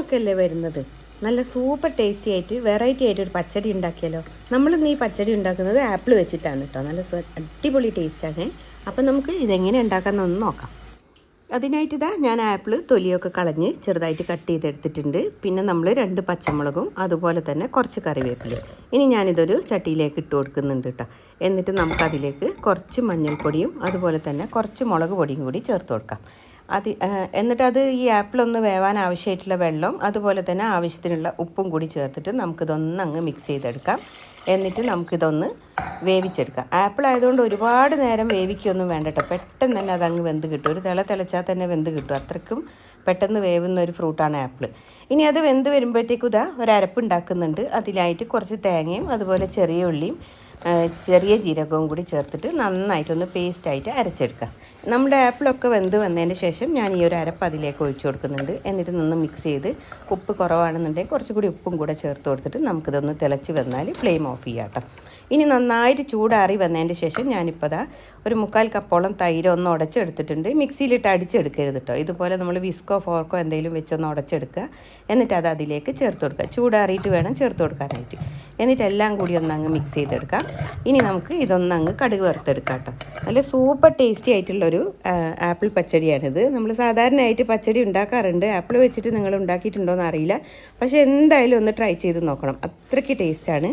ഓണമൊക്കെ അല്ലേ വരുന്നത്? നല്ല സൂപ്പർ ടേസ്റ്റി ആയിട്ട് വെറൈറ്റി ആയിട്ട് ഒരു പച്ചടി ഉണ്ടാക്കിയാലോ? നമ്മളിന്ന് ഈ പച്ചടി ഉണ്ടാക്കുന്നത് ആപ്പിൾ വെച്ചിട്ടാണ് കേട്ടോ നല്ല അടിപൊളി ടേസ്റ്റാണ് അപ്പം നമുക്ക് ഇതെങ്ങനെ ഉണ്ടാക്കാമെന്നൊന്ന് നോക്കാം. അതിനായിട്ട് ഇതാ ഞാൻ ആപ്പിൾ തൊലിയൊക്കെ കളഞ്ഞ് ചെറുതായിട്ട് കട്ട് ചെയ്തെടുത്തിട്ടുണ്ട്. പിന്നെ നമ്മൾ രണ്ട് പച്ചമുളകും അതുപോലെ തന്നെ കുറച്ച് കറിവേപ്പില. ഇനി ഞാനിതൊരു ചട്ടിയിലേക്ക് ഇട്ട് കൊടുക്കുന്നുണ്ട് കേട്ടോ എന്നിട്ട് നമുക്കതിലേക്ക് കുറച്ച് മഞ്ഞൾപ്പൊടിയും അതുപോലെ തന്നെ കുറച്ച് മുളക് പൊടിയും കൂടി ചേർത്ത് കൊടുക്കാം. അത് എന്നിട്ട് അത് ഈ ആപ്പിളൊന്ന് വേവാൻ ആവശ്യമായിട്ടുള്ള വെള്ളം അതുപോലെ തന്നെ ആവശ്യത്തിനുള്ള ഉപ്പും കൂടി ചേർത്തിട്ട് നമുക്കിതൊന്ന് അങ്ങ് മിക്സ് ചെയ്തെടുക്കാം. എന്നിട്ട് നമുക്കിതൊന്ന് വേവിച്ചെടുക്കാം. ആപ്പിൾ ആയതുകൊണ്ട് ഒരുപാട് നേരം വേവിക്കൊന്നും വേണ്ട കേട്ടോ. പെട്ടെന്ന് തന്നെ അതങ്ങ് വെന്ത് കിട്ടും. ഒരു തിള തിളച്ചാൽ തന്നെ വെന്ത് കിട്ടും. അത്രയ്ക്കും പെട്ടെന്ന് വേവുന്ന ഒരു ഫ്രൂട്ടാണ് ആപ്പിൾ. ഇനി അത് വെന്ത് വരുമ്പോഴത്തേക്കും ഇതാ ഒരു അരപ്പ് ഉണ്ടാക്കുന്നുണ്ട്. അതിലായിട്ട് കുറച്ച് തേങ്ങയും അതുപോലെ ചെറിയ ഉള്ളിയും ചെറിയ ജീരകവും കൂടി ചേർത്തിട്ട് നന്നായിട്ടൊന്ന് പേസ്റ്റായിട്ട് അരച്ചെടുക്കാം നമ്മുടെ ആപ്പിളൊക്കെ വെന്ത് വന്നതിന് ശേഷം ഞാൻ ഈ ഒരു അരപ്പ് അതിലേക്ക് ഒഴിച്ചു കൊടുക്കുന്നുണ്ട്. എന്നിട്ട് നിന്ന് മിക്സ് ചെയ്ത് ഉപ്പ് കുറവാണെന്നുണ്ടെങ്കിൽ കുറച്ചുകൂടി ഉപ്പും കൂടെ ചേർത്ത് കൊടുത്തിട്ട് നമുക്കിതൊന്ന് തിളച്ച് വന്നാൽ ഫ്ലെയിം ഓഫ് ചെയ്യാട്ടോ ഇനി നന്നായിട്ട് ചൂടാറി വന്നതിന്റെ ശേഷം ഞാനിപ്പോൾ ദാ ഒരു മുക്കാൽ കപ്പോളം തൈര് ഒന്ന് ഉടച്ചെടുത്തിട്ടുണ്ട്. മിക്സിയിലിട്ട് അടിച്ചെടുക്കരുത് കേട്ടോ. ഇതുപോലെ നമ്മൾ വിസ്കോ ഫോർക്കോ എന്തെങ്കിലും വെച്ചൊന്ന് ഉടച്ചെടുക്കുക. എന്നിട്ട് അത് അതിലേക്ക് ചേർത്ത് കൊടുക്കുക. ചൂടാറിയിട്ട് വേണം ചേർത്ത് കൊടുക്കാനായിട്ട്. എന്നിട്ട് എല്ലാം കൂടി ഒന്ന് അങ്ങ് മിക്സ് ചെയ്തെടുക്കാം. ഇനി നമുക്ക് ഇതൊന്ന് അങ്ങ് കടുക് വറുത്തെടുക്കാം കേട്ടോ. നല്ല സൂപ്പർ ടേസ്റ്റി ആയിട്ടുള്ളൊരു ആപ്പിൾ പച്ചടിയാണിത്. നമ്മൾ സാധാരണയായിട്ട് പച്ചടി ഉണ്ടാക്കാറുണ്ട്. ആപ്പിൾ വെച്ചിട്ട് നിങ്ങൾ ഉണ്ടാക്കിയിട്ടുണ്ടോ എന്ന് അറിയില്ല. പക്ഷേ എന്തായാലും ഒന്ന് ട്രൈ ചെയ്ത് നോക്കണം. അത്രയ്ക്ക് ടേസ്റ്റാണ്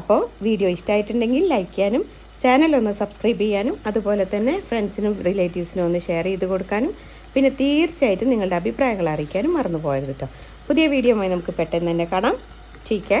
അപ്പോൾ വീഡിയോ ഇഷ്ടമായിട്ടുണ്ടെങ്കിൽ ലൈക്ക് ചെയ്യാനും ചാനൽ ഒന്ന് സബ്സ്ക്രൈബ് ചെയ്യാനും അതുപോലെ തന്നെ ഫ്രണ്ട്സിനും റിലേറ്റീവ്സിനും ഒന്ന് ഷെയർ ചെയ്ത് കൊടുക്കാനും പിന്നെ തീർച്ചയായിട്ടും നിങ്ങളുടെ അഭിപ്രായങ്ങൾ അറിയിക്കാനും മറന്നു പോയത് കേട്ടോ. പുതിയ വീഡിയോയുമായി നമുക്ക് പെട്ടെന്ന് തന്നെ കാണാം. Take